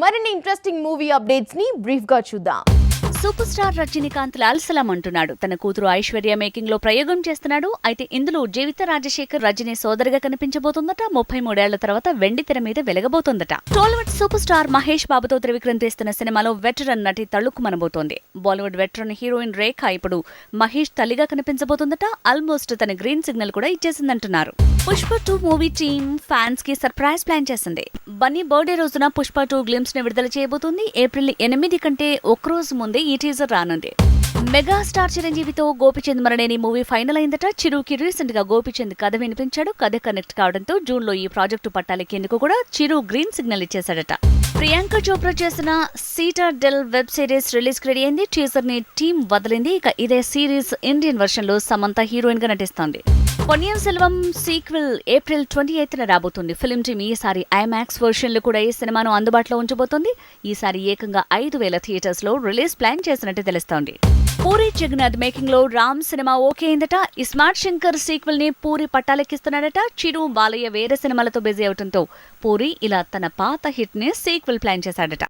మరిన్ని interesting movie అప్డేట్స్ని బ్రీఫ్గా చూద్దాం. సూపర్ స్టార్ రజనీకాంత్ లాల్సలం అంటున్నాడు. తన కూతురు ఐశ్వర్య మేకింగ్లో ప్రయోగం చేస్తున్నాడు. అయితే ఇందులో జీవిత రాజశేఖర్ రజనీ సోదరిగా కనిపించబోతుందట. ముప్పై మూడేళ్ళ తర్వాత వెండి తెర మీద వెలగబోతోందట. టాలీవుడ్ సూపర్ స్టార్ మహేష్ బాబుతో త్రివిక్రమ్ తీస్తున్న సినిమాలో వెటరన్ నటి తళుక్కుమనబోతోంది బాలీవుడ్ వెటరన్ హీరోయిన్ రేఖ ఇప్పుడు మహేష్ తల్లిగా కనిపించబోతుందట. ఆల్మోస్ట్ తన గ్రీన్ సిగ్నల్ కూడా ఇచ్చేసిందంటున్నారు. పుష్ప టూ మూవీ టీమ్ ఫ్యాన్స్కి సర్ప్రైజ్ ప్లాన్ చేసింది. బన్నీ బర్త్డే రోజున పుష్ప టూ గ్లిమ్స్ని విడుదల చేయబోతుంది. ఏప్రిల్ ఎనిమిది కంటే ఒక రోజు ముందే ఈ టీజర్ రానుంది. మెగాస్టార్ చిరంజీవితో గోపిచంద్ మరణేని మూవీ ఫైనల్ అయిందట. చిరుకి రీసెంట్గా గోపిచంద్ కథ వినిపించాడు. కథ కనెక్ట్ కావడంతో జూన్లో ఈ ప్రాజెక్టు పట్టాలెక్కేందుకు కూడా చిరు గ్రీన్ సిగ్నల్ ఇచ్చేశాడట. ప్రియాంక చోప్రా చేసిన సీటర్ డెల్ వెబ్ సిరీస్ రిలీజ్కి రెడీ అయింది. టీజర్ని టీం వదిలింది. ఇక ఇదే సిరీస్ ఇండియన్ వర్షన్లో సమంత హీరోయిన్గా నటిస్తోంది. Ponniyin Selvan sequel April twenty ఎయిత్న రాబోతుంది. ఫిల్మ్ టీమ్ ఈసారి ఐమాక్స్ వర్షన్లు కూడా ఈ సినిమాను అందుబాటులో ఉంచబోతోంది. ఈసారి ఏకంగా ఐదు వేల థియేటర్స్లో రిలీజ్ ప్లాన్ చేసినట్టు తెలుస్తోంది. పూరి జగన్నాథ్ మేకింగ్లో రామ్ సినిమా ఓకే అయిందట ఈ స్మార్ట్ శంకర్ సీక్వెల్ని పూరి పట్టాలెక్కిస్తున్నాడట. చిరు బాలయ్య వేరే సినిమాలతో బిజీ అవడంతో పూరి ఇలా తన పాత హిట్ని సీక్వెల్ ప్లాన్ చేశాడట.